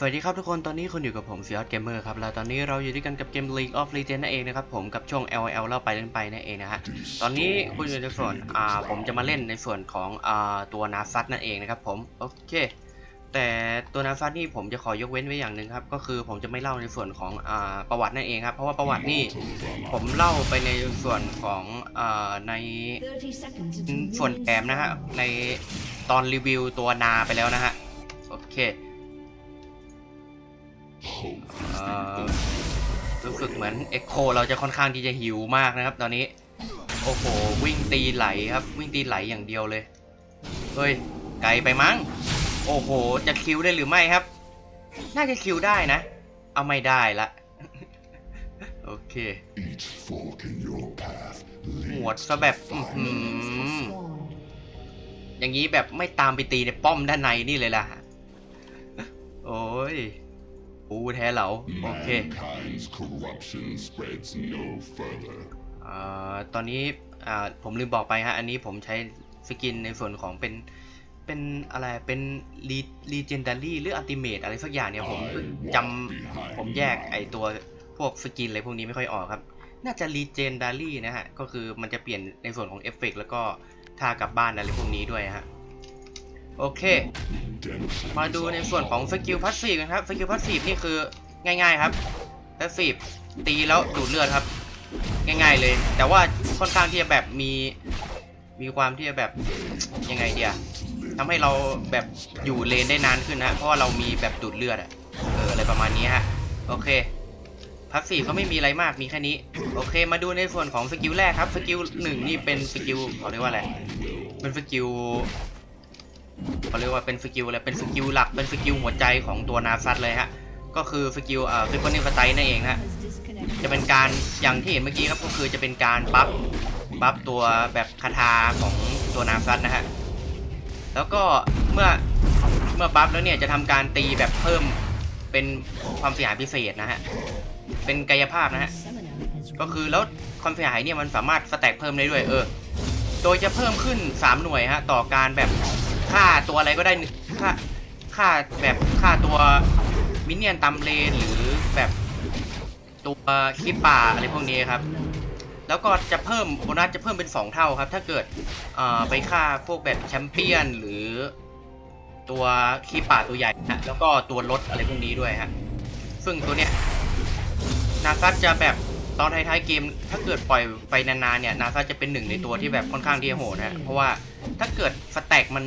สวัสดีครับทุกคน ตอนนี้คุณอยู่กับผมซีออสเกมเมอร์ครับ แล้วตอนนี้เราอยู่ด้วยกันกับเกม League of Legends นั่นเองนะครับ ผมกับช่วง LL เล่าไปเล่นไปนั่นเองนะฮะ ตอนนี้คุณอยู่ในส่วน อ่า ผมจะมาเล่นในส่วนของอ่าตัวนาซัตนั่นเองนะครับผม โอเค แต่ตัวนาซัตนี่ผมจะขอยกเว้นไว้อย่างหนึ่งครับ ก็คือผมจะไม่เล่าในส่วนของ อ่า ประวัตินั่นเองครับ เพราะว่าประวัตินี่ผมเล่าไปในส่วนของ อ่า ในส่วนแถมนะฮะ ในตอนรีวิวตัวนาไปแล้วนะฮะ โอเค รู้สึกเหมือนเอ็กโคเราจะค่อนข้างที่จะหิวมากนะครับ ตอนนี้ โอ้โห วิ่งตีไหลครับ วิ่งตีไหลอย่างเดียวเลย เฮ้ย ไกลไปมั้ง โอ้โห จะคิวได้หรือไม่ครับ น่าจะคิวได้นะ เอาไม่ได้ละโอเค Each fork in your path หม leads วดซะแบบอื้อหืออย่างนี้แบบไม่ตามไปตีในป้อมด้านในนี่เลยล่ะ โอ้ย ปูแท้เหลาโอเค Mankind's corruption spreads no further. อ่าตอนนี้อ่าผมลืมบอกไปฮะ อันนี้ผมใช้สกินในส่วนของเป็นเป็นอะไร เป็นรีรีเจนดารี่หรืออัลติเมตอะไรสักอย่างเนี่ยผมจำผมแยกไอตัวพวกสกินอะไรพวกนี้ไม่ค่อยออกครับ น่าจะรีเจนดารี่นะฮะ ก็คือมันจะเปลี่ยนในส่วนของเอฟเฟกแล้วก็ท่ากลับบ้านอะไรพวกนี้ด้วยฮะ โอเค มาดูในส่วนของสกิลพัสซีฟกันครับสกิลพัสซีฟนี่คือง่ายๆครับพัสซีฟตีแล้วดูดเลือดครับ ง่ายๆเลย แต่ว่าค่อนข้างที่จะแบบมีมีความที่จะแบบยังไงเดียทำให้เราแบบอยู่เลนได้นานขึ้นนะเพราะว่าเรามีแบบดูดเลือดอะเอออะไรประมาณนี้ฮะโอเคพัสซีฟก็ไม่มีอะไรมากมีแค่นี้ โอเค มาดูในส่วนของสกิลแรกครับสกิลหนึ่งนี่เป็นสกิลเขาเรียกว่าอะไรเป็นสกิล เขาเรียกว่าเป็นสกิลอะไรเป็นสกิลหลักเป็นสกิลหัวใจของตัวนาซัตเลยฮะก็คือสกิลเอ่อฟิฟอนิฟไตนั่นเองฮะจะเป็นการอย่างที่เห็นเมื่อกี้ครับก็คือจะเป็นการบัฟบัฟตัวแบบคาถาของตัวนาซัตนะฮะแล้วก็เมื่อเมื่อบัฟแล้วเนี่ยจะทำการตีแบบเพิ่มเป็นความเสียหายพิเศษนะฮะเป็นกายภาพนะฮะก็คือแล้วความเสียหายเนี่ยมันสามารถสแต็กเพิ่มได้ด้วยเออ โดยจะเพิ่มขึ้น 3 หน่วยฮะต่อการแบบ ฆ่าตัวอะไรก็ได้หนึ่งฆ่าฆ่าแบบฆ่าตัวมินเนี่ยนตำเลนหรือแบบตัวคิปป่าอะไรพวกนี้ครับ แล้วก็จะเพิ่มโบนัสจะเพิ่มเป็น 2 เท่าครับ ถ้าเกิดไปฆ่าพวกแบบแชมเปี้ยนหรือตัวคีป่าตัวใหญ่นะแล้วก็ตัวรถอะไรพวกนี้ด้วยฮะซึ่งตัวเนี้ยนาซัตจะแบบตอนท้ายๆเกม ถ้าเกิดปล่อยไปนานๆเนี่ยนาซัตจะเป็นหนึ่งในตัวที่แบบค่อนข้างที่จะโหดนะเพราะว่า ถ้าเกิดสแต็กมัน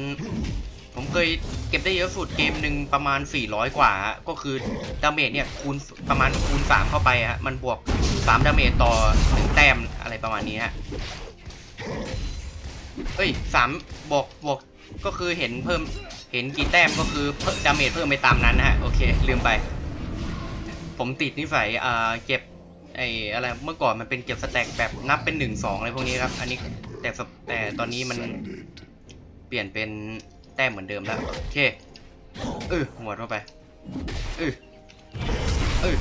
ผมเคยเก็บได้เยอะสุดเกมหนึ่งประมาณ 400 กว่า ก็คือดาเมจเนี่ยคูณประมาณคูณ 3 เข้าไปฮะ มันบวก 3 ดาเมจต่อ 1 แต้มอะไรประมาณนี้ฮะ เอ้ย3บวกบวกก็คือเห็นเพิ่มเห็นกี่แต้มก็คือดาเมจเพิ่มไปตามนั้นนะฮะ โอเค ลืมไป ผมติดนิสัยอ่าเก็บไอ้อะไรเมื่อก่อนมันเป็นเก็บสแต็กแบบนับเป็นหนึ่งสองอะไรพวกนี้ครับ อันนี้ แต่แต่ตอนนี้มันเปลี่ยนเป็นแต้มเหมือนเดิมแล้วโอเคเออหมดเข้าไปเออเออ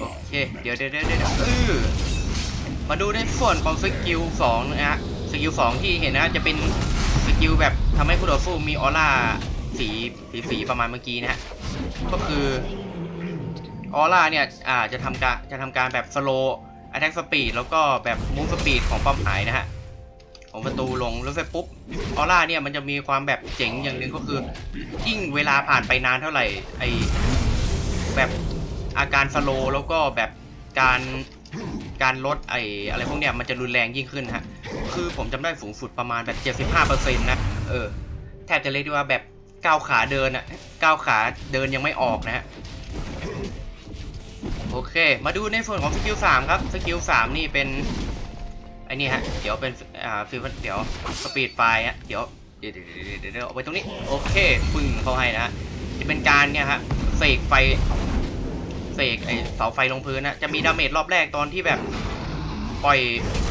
โอเค เดี๋ยวเดี๋ยวเดี๋ยวเดี๋ยวเออมาดูในส่วนของสกิลสองนะฮะสกิลสองที่เห็นนะจะเป็นสกิลแบบทำให้ผู้ต่อสู้มีออร่าสีสีสีประมาณเมื่อกี้นะฮะก็คือออร่าเนี่ยอ่าจะทำการจะทำการแบบสโล attack speed แล้วก็แบบ move speed ของป้าหายนะฮะของประตูลงแล้วเสร็จปุ๊บออร่าเนี่ยมันจะมีความแบบเจ๋งอย่างหนึ่งก็คือยิ่งเวลาผ่านไปนานเท่าไหร่ไอแบบอาการสโลแล้วก็แบบการการลดไออะไรพวกเนี้ยมันจะรุนแรงยิ่งขึ้นฮะคือผมจำได้สูงสุดประมาณแบบ 75%นะเออแทบจะเรียกได้ว่าแบบก้าวขาเดินอะก้าวขาเดินยังไม่ออกนะฮะ โอเค มาดูในส่วนของสกิลสามครับสกิลสามนี่เป็นไอ้นี่ฮะ เดี๋ยวเป็นอ่าฟิลเดี๋ยวสปีดไฟฮะเดี๋ยวเดี๋ยวเดี๋ยวเดี๋ยวเดี๋ยวเอาไปตรงนี้ โอเคปึ้งเขาให้นะฮะจะเป็นการเนี่ยฮะเสกไฟเสกไอเสาไฟลงพื้นนะจะมีดาเมจรอบแรกตอนที่แบบปล่อย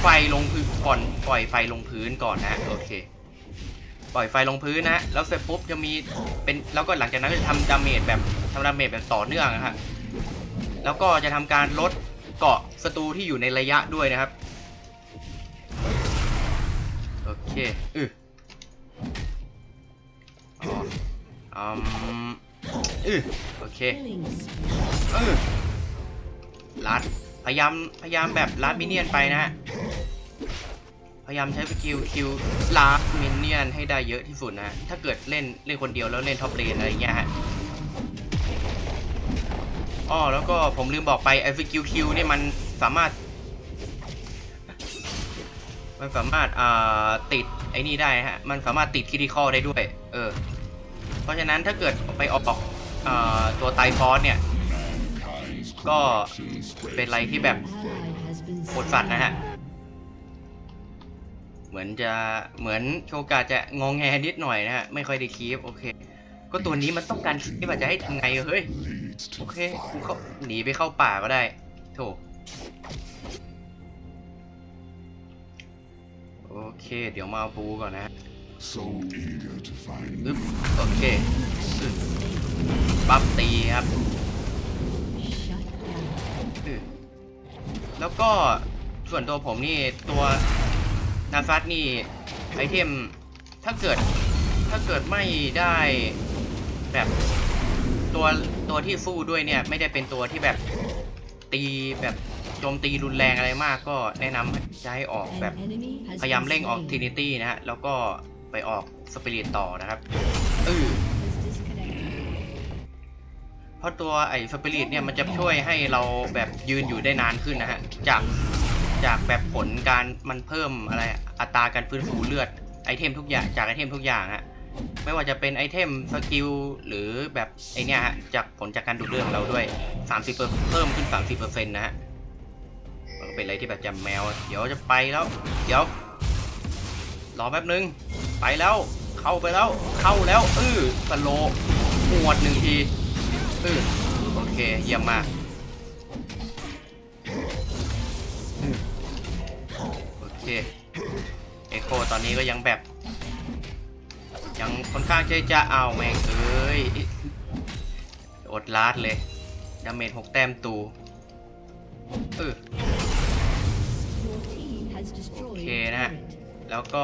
ไฟลงพื้นก่อนปล่อยไฟลงพื้นก่อนนะโอเค ปล่อยไฟลงพื้นนะแล้วเสร็จปุ๊บจะมีเป็นแล้วก็หลังจากนั้นก็จะทำดาเมจแบบทำดาเมจแบบต่อเนื่องนะฮะ แล้วก็จะทำการลดเกาะศัตรูที่อยู่ในระยะด้วยนะครับโอเคอืออ๋ออืมอือโอเค Killing spree. เออลัดพยายามพยายามแบบลัดมินเนี่ยนไปนะฮะพยายามใช้สกิลคิวลัดมินเนี่ยนให้ได้เยอะที่สุดนะฮะถ้าเกิดเล่นเล่นคนเดียวแล้วเล่นท็อปเลนอะไรอย่างเงี้ยฮะ อ๋อแล้วก็ผมลืมบอกไปไอ้สกิลคิวนี่มันสามารถ มันสามารถอ่าติดไอ้นี่ได้ฮะ มันสามารถติดคิดิคอได้ด้วย เออ เพราะฉะนั้นถ้าเกิดไปออกอ่าตัวไตฟอสเนี่ย ก็เป็นอะไรที่แบบโคตรสัตว์นะฮะ เหมือนจะเหมือนโชกาจะงองแงนิดหน่อยนะฮะ ไม่ค่อยได้คีฟโอเค ก็ตัวนี้มันต้องการคีฟอะจะให้ทำไงเฮ้ย โอ to เคกู fire. เข้าหนีไปเข้าป่าก็ได้โถโอเค เดี๋ยวมาเอาปูก่อนนะฮะ So eager to find อึ๊บโอเคอึ๊บปั๊บตีครับ shut down. อืมแล้วก็ส่วนตัวผมนี่ตัวนาซัตนี่ไอเทมถ้าเกิดถ้าเกิดไม่ได้แบบตัว ตัวที่สู้ด้วยเนี่ย ไม่ได้เป็นตัวที่แบบตีแบบโจมตีรุนแรงอะไรมาก ก็แนะนำจะให้ออกแบบพยายามเร่งออกทินิตี้นะฮะ แล้วก็ไปออกสปิริตต่อนะครับอือเพราะตัวไอ้สปิริตเนี่ยมันจะช่วยให้เราแบบยืนอยู่ได้นานขึ้นนะฮะ จากจากแบบผลการมันเพิ่มอะไรอัตราการฟื้นฟูเลือดไอเทมทุกอย่างจากไอเทมทุกอย่างฮะ ไม่ว่าจะเป็นไอเทมสกิลหรือแบบไอเนี้ยฮะจากผลจากการดูเลือดของเราด้วย 30เเพิ่มขึ้น 30%นะฮะมันก็เป็นอะไรที่แบบจำแมว เดี๋ยวจะไปแล้ว เดี๋ยว รอแป๊บนึง ไปแล้ว เข้าไปแล้ว เข้าแล้วเออสโลว์หวดหนึ่งทีอือโอเค เยี่ยมมากโอเค เอโคตอนนี้ก็ยังแบบ งค่อนข้างที่จะเอาแม่งเอ้ยอดลาดเลยดาเมจหกแต้มตูเออ Your team has destroyed Okay, a nah. turret. แล้วก็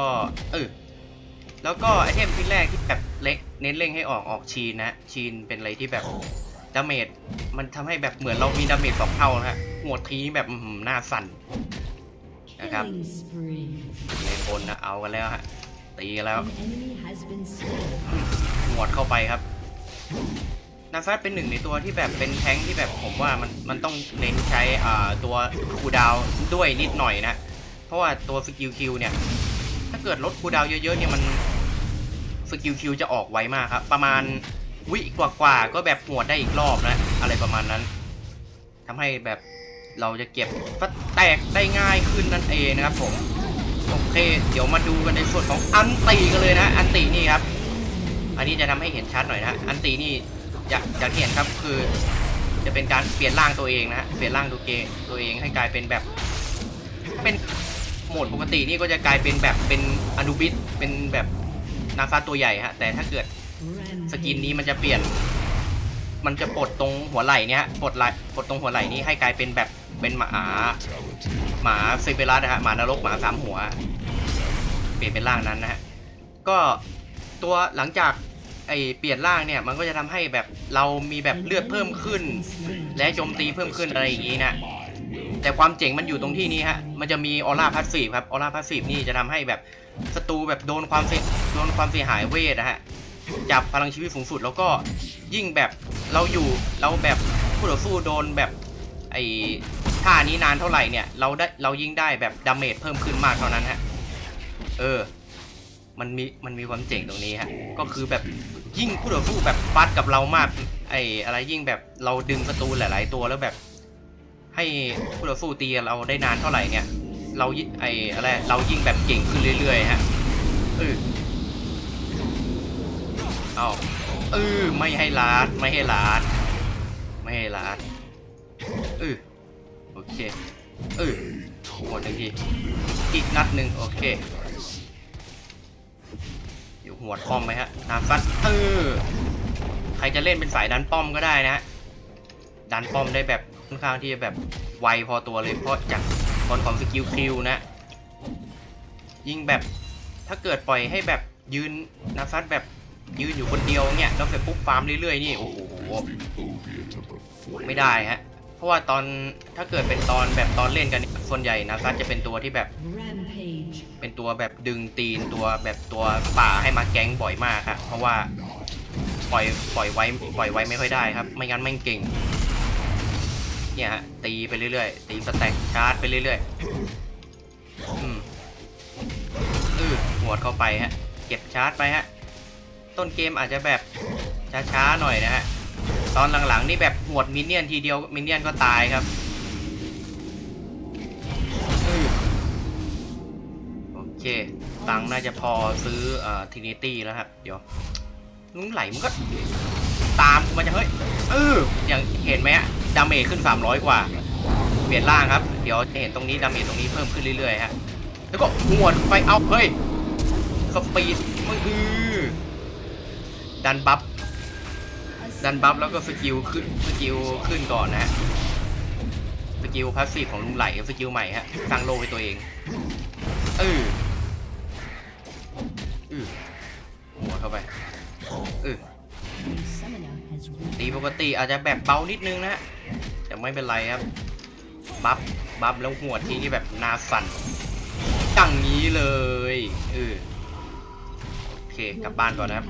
เออแล้วก็ไอเทมที่แรกที่แบบเล็กเน้นเร่งให้ออกออกชีนนะชีนเป็นอะไรที่แบบดาเมจมันทำให้แบบเหมือนเรามีดาเมจสองเท่านะฮะหัวดทีแบบอื้อหือหน้าสั่นนะครับ Killing spree. ในคนนะเอากันแล้วฮะ ตีกันแล้ว An enemy has been slain. หวดเข้าไปครับ นาฟาสเป็นหนึ่งในตัวที่แบบเป็นแท้งค์ที่แบบผมว่ามันมันต้องเน้นใช้อ่าตัวคูลดาวน์ด้วยนิดหน่อยนะ เพราะว่าตัวสกิลคิวเนี่ย ถ้าเกิดลดคูลดาวน์เยอะๆเนี่ยมันสกิลคิวจะออกไวมากครับ ประมาณวิกว่าๆก็แบบหวดได้อีกรอบนะ อะไรประมาณนั้นทำให้แบบเราจะเก็บฟัดแตกได้ง่ายขึ้นนั่นเองนะครับผม โอเค เดี๋ยวมาดูกันในส่วนของอันตีกันเลยนะอันตีนี่ครับ อันนี้จะทำให้เห็นชัดหน่อยนะอันตีนี่อยากอยากที่เห็นครับคือจะเป็นการเปลี่ยนร่างตัวเองนะเปลี่ยนร่างตัวเองตัวเองให้กลายเป็นแบบ เป็นโหมดปกตินี่ก็จะกลายเป็นแบบเป็นอนุบิสเป็นแบบนาซาตัวใหญ่ฮะแต่ถ้าเกิดสกินนี้มันจะเปลี่ยน มันจะปลดตรงหัวไหล่เนี่ยฮะปลดไหล่ปลดตรงหัวไหล่นี้ให้กลายเป็นแบบ เป็นหมา หมาเซเบรัสนะฮะหมานรกหมาสามหัว เปลี่ยนเป็นร่างนั้นนะฮะก็ตัวหลังจากไอเปลี่ยนร่างเนี่ยมันก็จะทำให้แบบเรามีแบบเลือดเพิ่มขึ้น และโจมตีเพิ่มขึ้นอะไรอย่างนี้นะแต่ความเจ๋งมันอยู่ตรงที่นี้ฮะมันจะมีออร่าพาสซีฟครับออร่าพาสซีฟนี่จะทำให้แบบศัตรูแบบโดนความเสียโดนความเสียหายเวทนะฮะจับพลังชีวิตสูงสุดแล้วก็ยิ่งแบบเราอยู่เราแบบผู้ต่อสู้โดนแบบไอ ท่านี้นานเท่าไหร่เนี่ยเราได้เรายิ่งได้แบบดาเมจเพิ่มขึ้นมากเท่านั้นฮะ เออ มันมีมันมีความเจ๋งตรงนี้ฮะ ก็คือแบบยิ่งผู้ต่อสู้แบบฟัดกับเรามาก ไอ้อะไรยิ่งแบบเราดึงศัตรูหลาย ๆ ตัวแล้วแบบ ให้ผู้ต่อสู้ตีเราได้นานเท่าไหร่เนี่ย เรายิ่งไอ้อะไรเรายิ่งแบบเก่งขึ้นเรื่อยๆฮะเออเอาเออไม่ให้ลาดไม่ให้ลาดไม่ให้ลาดเออ เคเออหมดหนึ่งทีอีกนัดหนึ่งโอเค อยู่หัวดป้อมไหมฮะนาฟัดเออใครจะเล่นเป็นสายดันป้อมก็ได้นะฮะดันป้อมได้แบบค่อนข้างที่จะแบบไวพอตัวเลยเพราะจากตอนของสกิลคิวนะยิงแบบถ้าเกิดปล่อยให้แบบยืนนาซัดแบบยืนอยู่คนเดียวเนี่ยแล้วเสร็จปุ๊บฟาร์มเรื่อยๆนี่โอ้โหไม่ได้ฮะ เพราะว่าตอนถ้าเกิดเป็นตอนแบบตอนเล่นกันเนี่ยส่วนใหญ่นาซัตจะเป็นตัวที่แบบเป็นตัวแบบดึงตีนตัวแบบตัวป่าให้มาแก๊งบ่อยมากครับเพราะว่าปล่อยปล่อยไว้ปล่อยไว้ไม่ค่อยได้ครับ ไม่งั้นแม่งเก่งเนี่ยฮะตีไปเรื่อยๆ ตีสแต็กชาร์จไปเรื่อยๆอืมอือหัวดเข้าไปฮะ เก็บชาร์จไปฮะ ต้นเกมอาจจะแบบช้าๆหน่อยนะฮะ ตอนหลังๆนี่แบบหวดมินเนี่ยนทีเดียวมินเนี่ยนก็ตายครับโอเคตังน่าจะพอซื้อเอ่อทินิตี้แล้วครับ เดี๋ยวลุงไหลมันก็ตามมันจะเฮ้ยเอออย่างเห็นไหมฮะดาเมจขึ้น 300 กว่า เปลี่ยนร่างครับ เดี๋ยวจะเห็นตรงนี้ดาเมจตรงนี้เพิ่มขึ้นเรื่อยๆฮะแล้วก็หวดไปเอาเฮ้ยสปีดมือฮือดันบัฟ ดันบัฟแล้วก็สกิลขึ้นสกิลขึ้นก่อนนะฮะสกิลพาสซีฟของลุงไหลสกิลใหม่ฮะสร้างโลกให้ตัวเองเออเออหัวเข้าไปเออตีปกติอาจจะแบบเบานิดนึงนะฮะแต่ไม่เป็นไรครับบัฟบัฟแล้วหัวทีนี่แบบนาสันอย่างนี้เลยเออโอเคกลับบ้านก่อนนะครับ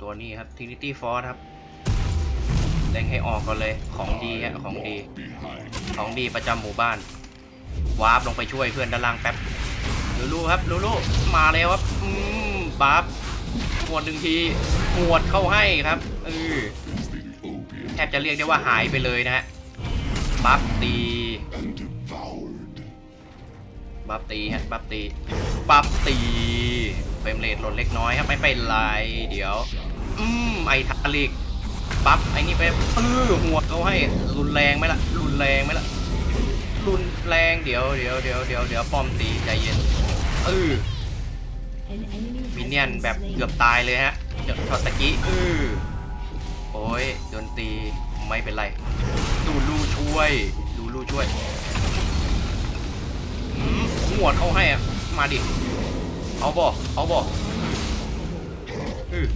ตัวนี้ครับ Trinity Force ครับเล็งให้ออกก่อนเลยของดีฮะของดี ของดีประจำหมู่บ้านวาร์ปลงไปช่วยเพื่อนด้านล่างแป๊บลูลูครับลูลูมาแล้วครับอืมบัฟหวดหนึ่งทีหวดเข้าให้ครับเออ The opiate แทบจะเรียกได้ว่าหายไปเลยนะฮะบัฟตี and devoured. บัฟตีฮะบัฟตีบัฟตีเฟ รมเรทลดเล็กน้อยครับไม่เป็นไรเดี๋ยว อืมไอทาลิกบัฟไอ้นี่ไปเออหัวเขาให้รุนแรงไหมล่ะรุนแรงไหมล่ะรุนแรงเดี๋ยวเดี๋ยวเดี๋ยวเดี๋ยวเดี๋ยวปอมตีใจเย็นเออมินเนี่ยนแบบเกือบตายเลยฮะเดี๋ยวช็อตตะกี้เออโอ้ยโดนตีไม่เป็นไร ดูลูช่วย ดูลูช่วยอืมหวเขาให้อะมาดิ เอาบ่เอาบ่เออ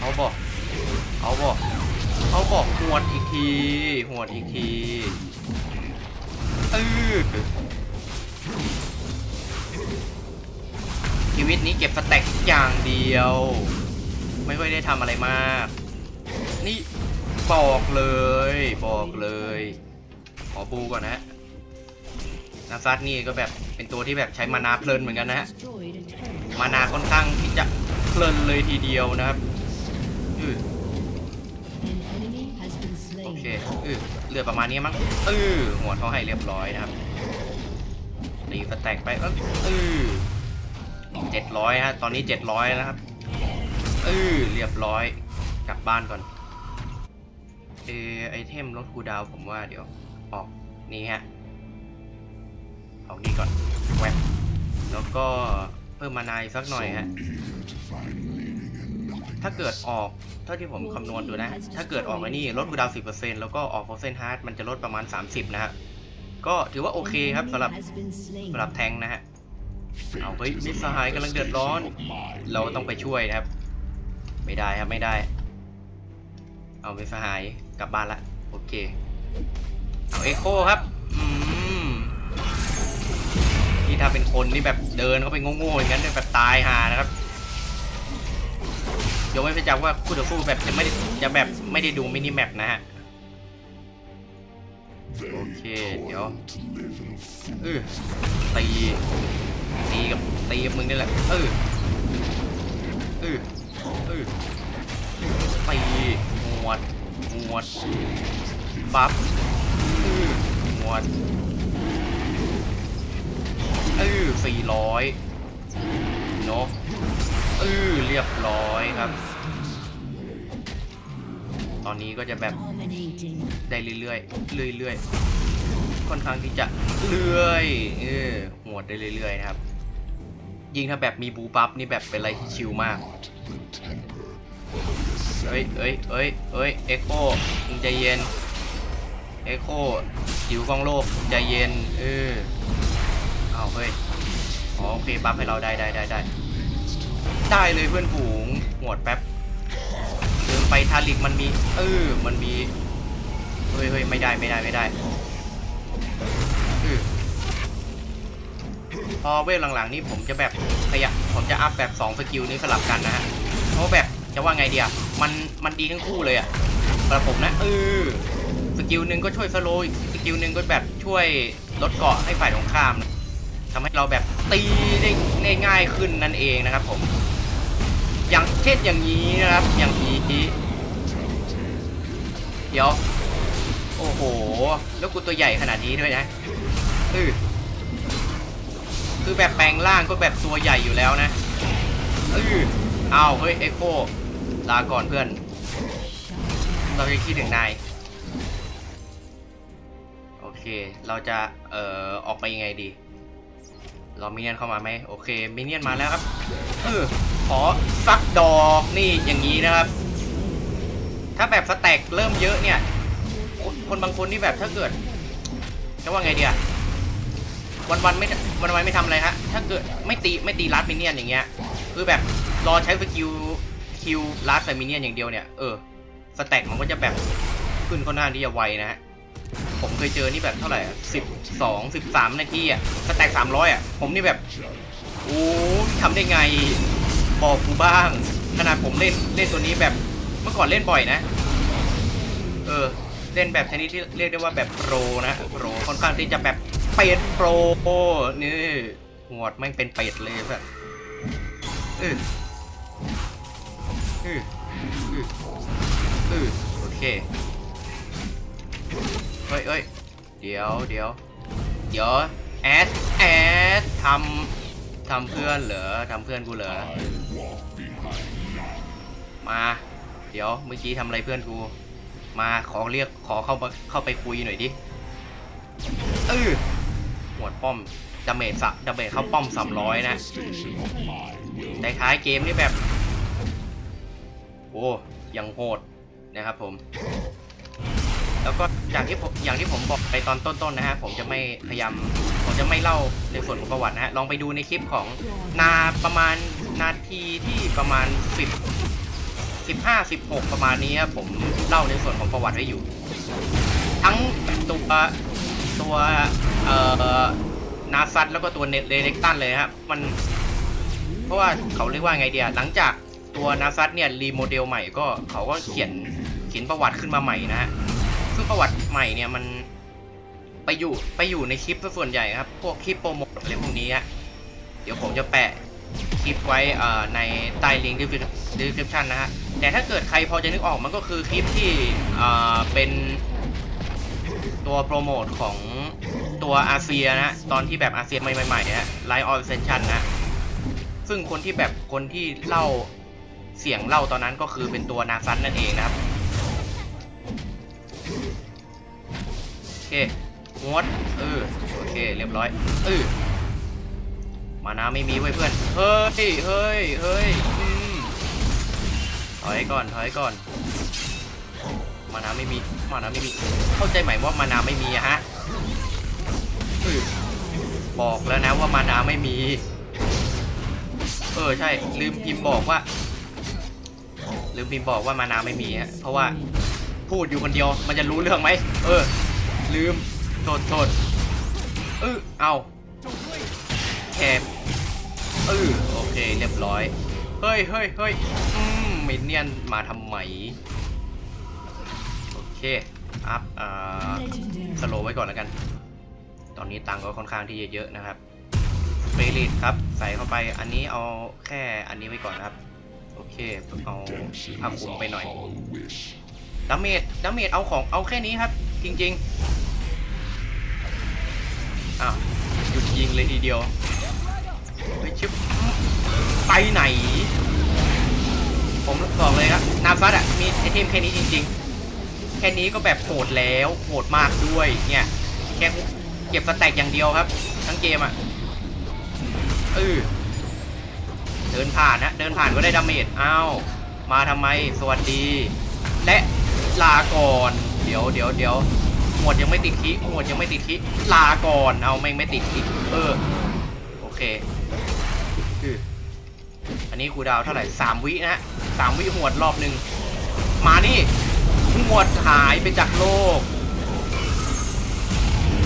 เอาบ่เอาบ่เอาบ่หวดอีกทีหวดอีกทีเออชีวิตนี้เก็บสแต็กอย่างเดียว ไม่ค่อยได้ทำอะไรมาก นี่บอกเลย บอกเลย ขอบูก่อนนะฮะ นาซัดนี่ก็แบบเป็นตัวที่แบบใช้มานาเพลินเหมือนกันนะฮะ Destroyed a turret. มานาค่อนข้างที่จะเพลินเลยทีเดียวนะครับอือ An enemy has been โอ slain. เคอือเลือดประมาณนี้มั้งเออหัวเขาให้เรียบร้อยนะครับตีสแต็กไปเออเออเจ็ดร้อยฮะตอนนี้เจ็ดร้อยนะครับเออเรียบร้อยกลับบ้านก่อนเออไอเทมลดคูลดาวน์ผมว่าเดี๋ยวออกนี่ฮะ ออกนี่ก่อนแวบแล้วก็เพิ่มมานายสักหน่อยฮะ Eager to find meaning in nothing. ถ้าเกิดออกเท่าที่ผมคำนวณดูนะ ถ้าเกิดออกไอ้นี่ลดคูลดาวน์10%แล้วก็ออกโฟเซนฮาร์ดมันจะลดประมาณ 30 นะฮะ ก็ถือว่าโอเคครับสำหรับ An enemy has been slain. สำหรับแทงค์นะฮะ เอาเฮ้ยมิตรสหายกำลังเดือดร้อน เราต้องไปช่วยนะครับ ไม่ได้ครับไม่ได้ เอามิตรสหายกลับบ้านละ โอเค เอาเอ็กโคครับอืม นี่ถ้าเป็นคนนี่แบบเดินเขาไปโง่ๆอย่างนั้นแบบตายหานะครับเดี๋ยวไม่ไปจากว่าคู่ต่อสู้แบบจะไม่จะแบบไม่ได้ดูมินิแมปนะฮะโอเคเดี๋ยวเออตีตีกับตีกับมึงนี่แหละเออเออเออตีหวดหวดบัฟเออหวด เออสี่ร้อยเนาะเออเรียบร้อยครับ ตอนนี้ก็จะแบบ Dominating. ได้เรื่อยๆเรื่อยๆค่อนข้างที่จะเลื่อยเออหวดได้เรื่อยๆนะครับ ยิ่งถ้าแบบมีบูบัฟนี่แบบเป็นอะไรที่ชิลมาก The temper เอ้ยเอ้ยเอ้ยเอ้ยเอ็กโคมึงใจเย็น เอ็กโคจิ๋วกล้องโลกใจเย็น เออ อ้าเฮ้ยอ๋อโอเคบัฟให้เราได้ได้ได้ได้ได้เลยเพื่อนฝูงหวดแป๊บทาริกมันมีเออมันมีเฮ้ยเฮ้ยไม่ได้ไม่ได้ไม่ได้ออพอเวลหลังๆนี่ผมจะแบบขยะผมจะอัพแบบ2สกิลนี้สลับกันนะฮะเพราะแบบจะว่าไงเดียมันมันดีทั้งคู่เลยอะสำหรับผมนะเออสกิลหนึ่งก็ช่วยสโลว์อีกสกิลหนึ่งก็แบบช่วยลดเกาะให้ฝ่ายตรงข้ามนะ ทำให้เราแบบตีได้ง่ายขึ้นนั่นเองนะครับผม อย่างเช่นอย่างนี้นะครับ อย่างนี้เดี๋ยว โอ้โห แล้วกูตัวใหญ่ขนาดนี้ด้วยนะเออคือแบบแปลงร่างก็แบบตัวใหญ่อยู่แล้วนะเออเอาเฮ้ยเอ็กโคลาก่อนเพื่อน เราจะคิดถึงนายโอเค เราจะ เอ่อ ออกไปยังไงดี เรามิเนียนเข้ามาไหมโอเคมิเนียนมาแล้วครับเออขอสักดอกนี่อย่างนี้นะครับ ถ้าแบบสแต็กเริ่มเยอะเนี่ย คนคนบางคนที่แบบถ้าเกิดจะว่าไงเดียวันวันไม่วันวันไม่ทำอะไรฮะถ้าเกิดไม่ตีไม่ตีลัดมิเนียนอย่างเงี้ยคือแบบรอใช้สกิลคิวลัดใส่มิเนียนอย่างเดียวเนี่ยเออสแต็กมันก็จะแบบขึ้นค่อนข้างที่จะไวนะฮะ ผมเคยเจอนี่แบบเท่าไหร่สิบสองสิบสามนาทีอะสแต็กสามร้อยอะ ผมนี่แบบโอ้ทำได้ไง บอกกูบ้าง ขนาดผมเล่นเล่นตัวนี้แบบเมื่อก่อนเล่นบ่อยนะ เออ เล่นแบบชนิดที่เรียกได้ว่าแบบโปรนะโปรค่อนข้างที่จะแบบเป็ดโปรนี่หัวดแม่เป็นเป็ดเลยแบบออเออเออเออโอเค เฮ้ยเฮ้ยเดี๋ยวเดี๋ยวเดี๋ยวแอดแอดทำทำเพื่อนเหรอทำเพื่อนกูเหรอมาเดี๋ยวเมื่อกี้ทำอะไรเพื่อนกู มาขอเรียกขอเข้ามาเข้าไปคุยหน่อยดิเออหวดป้อมดาเมจสะดาเมจเข้าป้อมสามร้อยนะ Station of my will ในท้ายเกมนี่แบบ โอ้ยังโหดนะครับผม แล้วก็อย่างที่ผมอย่างที่ผมบอกไปตอนต้นๆนะฮะผมจะไม่พยายามผมจะไม่เล่าในส่วนของประวัตินะฮะลองไปดูในคลิปของนาประมาณนาทีที่ประมาณ 10 15 16 ประมาณนี้ครับผมเล่าในส่วนของประวัติไว้อยู่ ทั้งตัวตัวเอ่อนาซัตแล้วก็ตัวเนเลเล็กตันเลยครับมันเพราะว่าเขาเรียกว่าไงเดียหลังจากตัวนาซัตเนี่ยรีโมเดลใหม่ก็เขาก็เขียนเขียนประวัติขึ้นมาใหม่นะฮะ ประวัติใหม่เนี่ยมันไปอยู่ไปอยู่ในคลิปซะส่วนใหญ่ครับ พวกคลิปโปรโมทอะไรพวกนี้ฮะเดี๋ยวผมจะแปะคลิปไว้ในใต้ลิงก์ดีสคริปชันนะฮะ แต่ถ้าเกิดใครพอจะนึกออกมันก็คือคลิปที่เป็นตัวโปรโมทของตัวอาเซียนะฮะตอนที่แบบอาเซียใหม่ๆนะไลฟ์ออเซนชันนะ ซึ่งคนที่แบบคนที่เล่าเสียงเล่าตอนนั้นก็คือเป็นตัวนาซันนั่นเองนะครับ เคงดเออโอเคเรียบร้อยเออมานาไม่มีไว้เพื่อนเฮ้ยเฮ้ยเฮ้ยถอยก่อนถอยก่อน มานาไม่มีมานาไม่มี เข้าใจไหมว่ามานาไม่มีอะฮะเออบอกแล้วนะว่ามานาไม่มี เออใช่ลืมพิมพ์บอกว่า ลืมพิมพ์บอกว่ามานาไม่มีฮะเพราะว่าพูดอยู่คนเดียวมันจะรู้เรื่องไหมเออ ลืมโทษโทษเออเอาแคบเออโอเคเรียบร้อย เฮ้ยเฮ้ยเฮ้ยอืมมินเนี่ยนมาทำไมโอเคอัพอ่า Legendary. สโลว์ไว้ก่อนแล้วกัน ตอนนี้ตังค์ก็ค่อนข้างที่จะเยอะนะครับเฟรลิตครับใส่เข้าไปอันนี้เอาแค่อันนี้ไว้ก่อนนะครับ โอเคเอา redemption ผ้า is คลุม a ไปหน่อย hollow wish. ดาเมจดาเมจเอาของเอาแค่นี้ครับ จริง ๆ อ้าวหยุดยิงเลยทีเดียวเฮ้ยชิบไปไหน ผมบอกเลยครับนาฟัดอะมีไอเทมแค่นี้จริง ๆ แค่นี้ก็แบบโหดแล้วโหดมากด้วยเนี่ยแค่เก็บสแต็กอย่างเดียวครับ ทั้งเกมอะเออเดินผ่านนะเดินผ่านก็ได้ดาเมจอ้าวมาทำไมสวัสดี และลาก่อน เดี๋ยวเดี๋ยวเดี๋ยว หมวดยังไม่ติดคิหมวดยังไม่ติดคิลาก่อนเอาไม่งไม่ติดคิเออโอเคคืออันนี้ครูดาวเท่าไหร่สามวินะฮะสามวิหวดรอบหนึ่งมานี่หวดหายไปจากโลก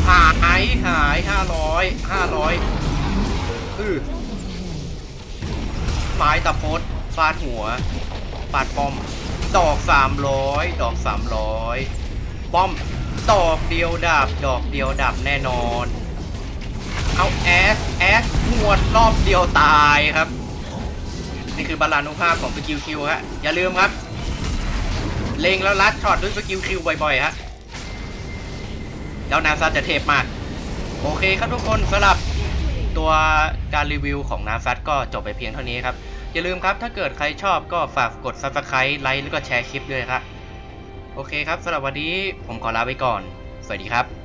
หายหายห้าร้อยห้าร้อยอือไม้ตะพดฟาดหัวฟาดป้อม ดอกสามร้อยดอกสามร้อยป้อม ดอกเดียวดับ ดอกเดียวดับแน่นอน เอาแอสแอสหวดรอบเดียวตายครับ นี่คือบาลานุภาพของสกิลคิวฮะ อย่าลืมครับ เล็งแล้วลัดช็อตด้วยสกิลคิวบ่อยๆฮะแล้วนาซัตจะเทพมาก โอเคครับทุกคนสำหรับตัวการรีวิวของนาซัตก็จบไปเพียงเท่านี้ครับ อย่าลืมครับถ้าเกิดใครชอบก็ฝากกด subscribe ไลค์แล้วก็แชร์คลิปด้วยครับ โอเคครับสำหรับวันนี้ผมขอลาไปก่อน สวัสดีครับ